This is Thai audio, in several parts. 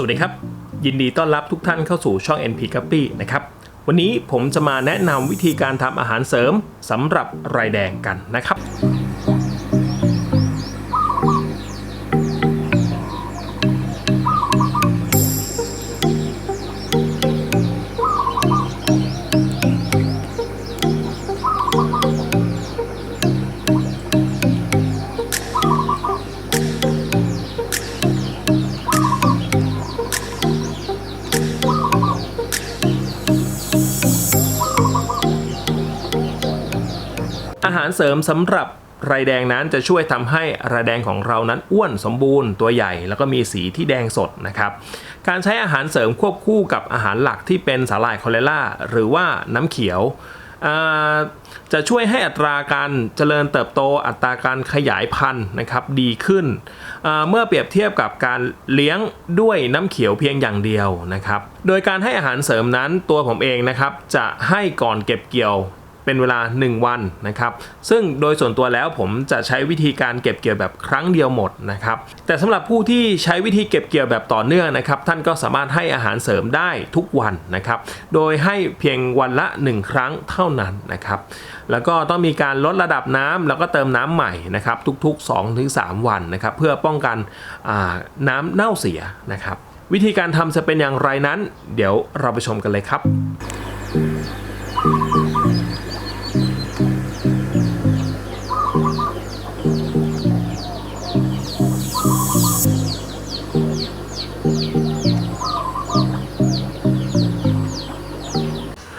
สวัสดีครับ ยินดีต้อนรับทุกท่านเข้าสู่ช่อง NP g u p p y นะครับ วันนี้ผมจะมาแนะนำวิธีการทำอาหารเสริมสำหรับรายแดงกันนะครับ อาหารเสริมสำหรับไรแดงนั้นจะช่วยทำให้ไรแดงของเรานั้นอ้วนสมบูรณ์ตัวใหญ่ แล้วก็มีสีที่แดงสดนะครับ การใช้อาหารเสริมควบคู่กับอาหารหลักที่เป็นสาหร่ายคอเลล่าหรือว่าน้ำเขียว จะช่วยให้อัตราการเจริญเติบโตอัตราการขยายพันธุ์นะครับดีขึ้น เมื่อเปรียบเทียบกับการเลี้ยงด้วยน้ำเขียวเพียงอย่างเดียวนะครับ โดยการให้อาหารเสริมนั้นตัวผมเองนะครับจะให้ก่อนเก็บเกี่ยว เป็นเวลา 1 วันนะครับ ซึ่งโดยส่วนตัวแล้วผมจะใช้วิธีการเก็บเกี่ยวแบบครั้งเดียวหมดนะครับ แต่สำหรับผู้ที่ใช้วิธีเก็บเกี่ยวแบบต่อเนื่องนะครับ ท่านก็สามารถให้อาหารเสริมได้ทุกวันนะครับ โดยให้เพียงวันละ 1 ครั้งเท่านั้นนะครับ แล้วก็ต้องมีการลดระดับน้ำแล้วก็เติมน้ำใหม่นะครับทุกๆ 2-3 วันนะครับ เพื่อป้องกันน้ำเน่าเสียนะครับ วิธีการทำจะเป็นอย่างไรนั้น เดี๋ยวเราไปชมกันเลยครับ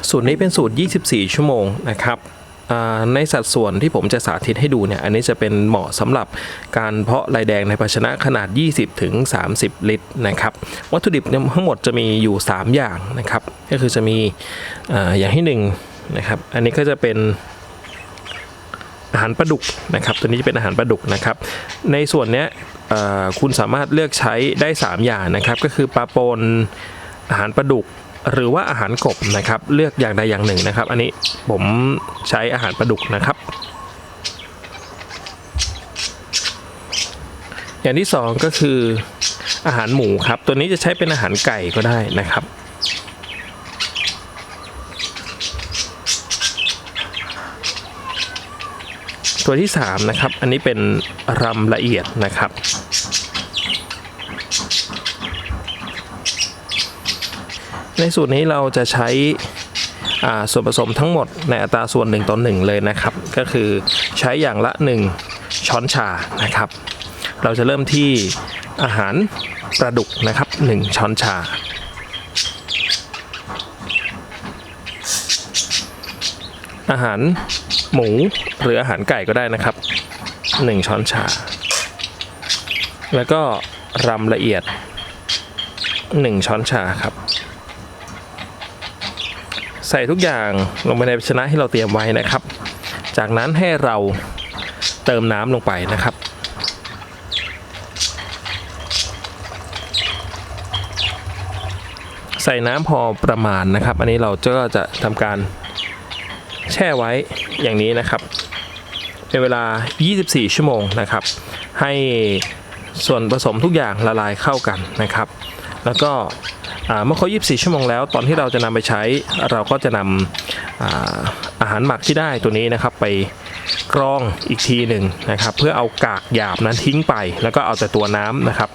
สูตรนี้เป็นสูตร 24 ชั่วโมงนะครับในสัดส่วนที่ผมจะสาธิตให้ดูเนี่ย อันนี้จะเป็นเหมาะสำหรับการเพาะลายแดงในภาชนะขนาด 20 ถึง 30 ลิตรนะครับ วัตถุดิบทั้งหมดจะมีอยู่ 3 อย่างนะครับ ก็คือจะมีออย่างที่1นะครับ อันนี้ก็จะเป็นอาหารปลาดุกนะครับ ตัวนี้จะเป็นอาหารปลาดุกนะครับ ในส่วนเนี้ยคุณสามารถเลือกใช้ได้ 3 อย่างนะครับ ก็คือปลาปนอาหารปลาดุก หรือว่าอาหารกบนะครับเลือกอย่างใดอย่างหนึ่งนะครับ อันนี้ผมใช้อาหารปลาดุกนะครับ อย่างที่สองก็คืออาหารหมูครับ ตัวนี้จะใช้เป็นอาหารไก่ก็ได้นะครับ ตัวที่สามนะครับอันนี้เป็นรำละเอียดนะครับ ในสูตรนี้เราจะใช้ส่วนผสมทั้งหมดในอัตราส่วน1ต่อ1เลยนะครับ ก็คือใช้อย่างละ 1 ช้อนชานะครับ เราจะเริ่มที่อาหารปลาดุกนะครับ 1 ช้อนชา อาหารหมูหรืออาหารไก่ก็ได้นะครับ 1 ช้อนชา แล้วก็รำละเอียด 1 ช้อนชาครับ ใส่ทุกอย่างลงไปในภาชนะที่เราเตรียมไว้นะครับ จากนั้นให้เราเติมน้ำลงไปนะครับ ใส่น้ำพอประมาณนะครับ อันนี้เราก็จะทำการแช่ไว้อย่างนี้นะครับเป็นเวลา 24 ชั่วโมงนะครับ ให้ส่วนผสมทุกอย่างละลายเข้ากันนะครับ แล้วก็ เมื่อครบ24 ชั่วโมงแล้ว ตอนที่เราจะนำไปใช้ เราก็จะนำอาอาหารหมักที่ได้ตัวนี้นะครับไปกรองอีกทีหนึ่งนะครับ เพื่อเอากากหยาบนั้นทิ้งไป แล้วก็เอาแต่ตัวน้ำนะครับ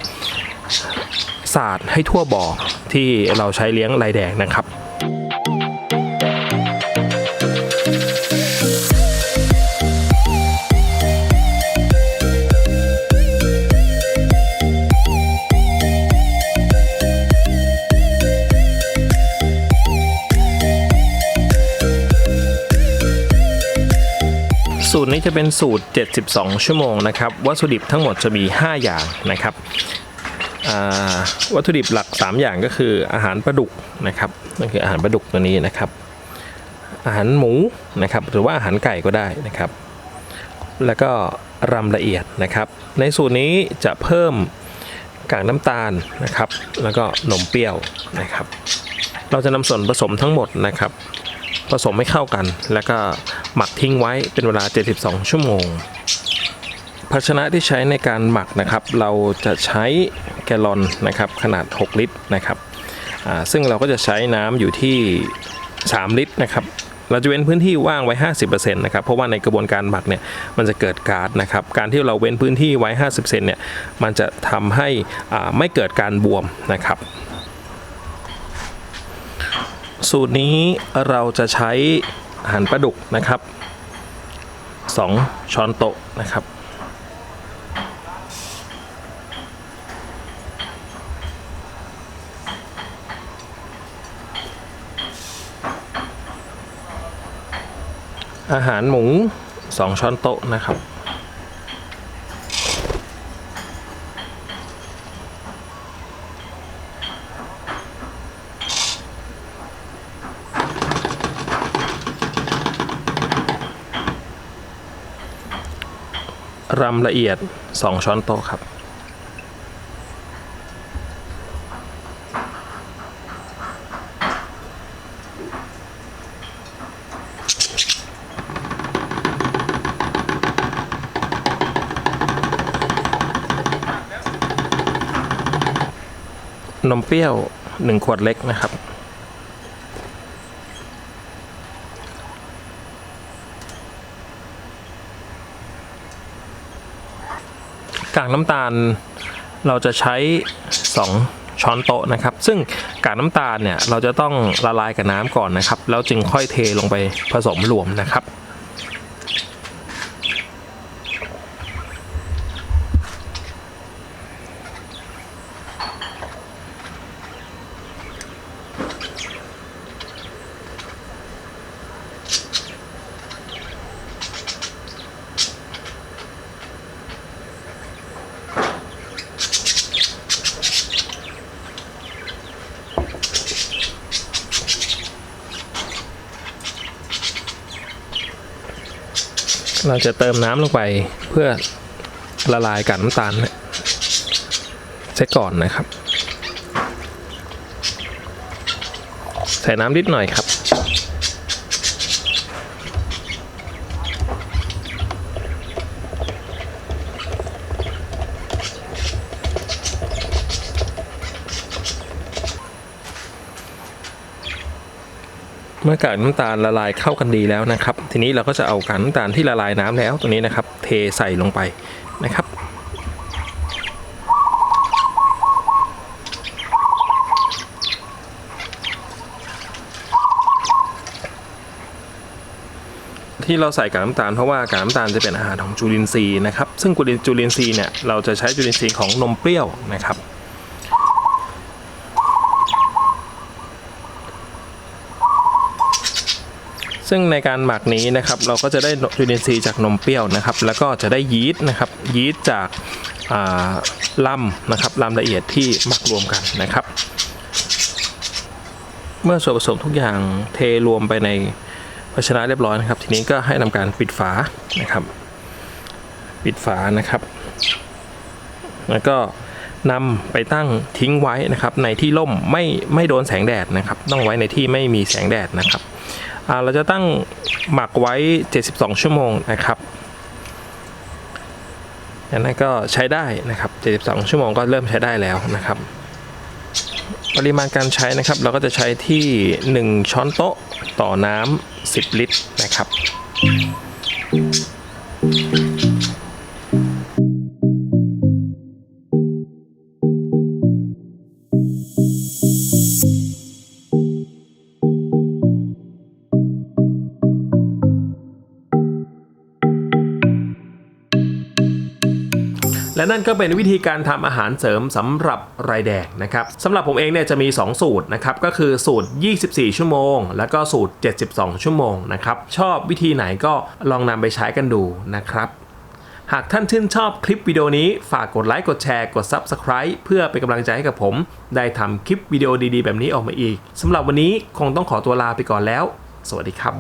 สาดให้ทั่วบ่อที่เราใช้เลี้ยงลายแดงนะครับ นี้จะเป็นสูตร 72 ชั่วโมงนะครับ วัตถุดิบทั้งหมดจะมี 5 อย่างนะครับวัตถุดิบหลัก 3 อย่างก็คืออาหารปลาดุกนะครับนั่นคืออาหารปลาดุกตัวนี้นะครับ อาหารหมูนะครับหรือว่าอาหารไก่ก็ได้นะครับ แล้วก็รำละเอียดนะครับ ในสูตรนี้จะเพิ่มกากน้ำตาลนะครับ แล้วก็นมเปรี้ยวนะครับ เราจะนำส่วนผสมทั้งหมดนะครับ ผสมให้เข้ากัน แล้วก็หมักทิ้งไว้เป็นเวลา 72 ชั่วโมง ภาชนะที่ใช้ในการหมักนะครับ เราจะใช้แกลลอนนะครับขนาด 6 ลิตรนะครับซึ่งเราก็จะใช้น้ำอยู่ที่ 3 ลิตรนะครับเราจะเว้นพื้นที่ว่างไว้ 50%นะครับ เพราะว่าในกระบวนการหมักเนี่ย มันจะเกิดก๊าซนะครับ การที่เราเว้นพื้นที่ไว้ 50%เนี่ย มันจะทำให้ไม่เกิดการบวมนะครับ สูตรนี้เราจะใช้อาหารปลาดุกนะครับ 2 ช้อนโต๊ะนะครับ อาหารหมู 2 ช้อนโต๊ะนะครับ รำละเอียด 2 ช้อนโต๊ะครับ นมเปรี้ยว 1 ขวดเล็กนะครับ กากน้ำตาลเราจะใช้ 2 ช้อนโต๊ะนะครับ ซึ่งกากน้ำตาลเนี่ยเราจะต้องละลายกับน้ำก่อนนะครับ แล้วจึงค่อยเทลงไปผสมรวมนะครับ เราจะเติมน้ำลงไปเพื่อละลายกับน้ำตาลใช้ก่อนนะครับ ใส่น้ำนิดหน่อยครับ เมื่อกากน้ำตาลละลายเข้ากันดีแล้วนะครับ ทีนี้เราก็จะเอากากน้ำตาลที่ละลายน้ำแล้วตัวนี้นะครับ เทใส่ลงไปนะครับที่เราใส่กากน้ำตาลเพราะว่ากากน้ำตาลจะเป็นอาหารของจุลินทรีย์นะครับ ซึ่งจุลินทรีย์เนี่ยเราจะใช้จุลินทรีย์ของนมเปรี้ยวนะครับ ซึ่งในการหมักนี้นะครับเราก็จะได้จุลินทรีย์จากนมเปรี้ยวนะครับ แล้วก็จะได้ยีสต์นะครับยีสต์จากาลำนะครับลำละเอียดที่หมักรวมกันนะครับ เมื่อส่วนผสมทุกอย่างเทรวมไปในภาชนะเรียบร้อยนะครับ ทีนี้ก็ให้ทำการปิดฝานะครับ ปิดฝานะครับ แล้วก็นำไปตั้งทิ้งไว้นะครับ ในที่ร่มไม่ไม่โดนแสงแดดนะครับ ต้องไว้ในที่ไม่มีแสงแดดนะครับ เราจะตั้งหมักไว้ 72 ชั่วโมงนะครับอันนั้นก็ใช้ได้นะครับ 72 ชั่วโมงก็เริ่มใช้ได้แล้วนะครับ ปริมาณการใช้นะครับ เราก็จะใช้ที่ 1 ช้อนโต๊ะต่อน้ำ10 ลิตรนะครับ และนั่นก็เป็นวิธีการทำอาหารเสริมสำหรับรายแดงนะครับสำหรับผมเองเนี่ยจะมี 2 สูตรนะครับก็คือสูตร 24 ชั่วโมง แล้วก็สูตร 72 ชั่วโมงนะครับชอบวิธีไหนก็ลองนำไปใช้กันดูนะครับหากท่านชื่นชอบคลิปวิดีโอนี้ฝากกดไลค์กดแชร์กด Subscribe เพื่อเป็นกำลังใจให้กับผม ได้ทำคลิปวิดีโอดีๆ แบบนี้ออกมาอีกสำหรับวันนี้คงต้องขอตัวลาไปก่อนแล้ว สวัสดีครับ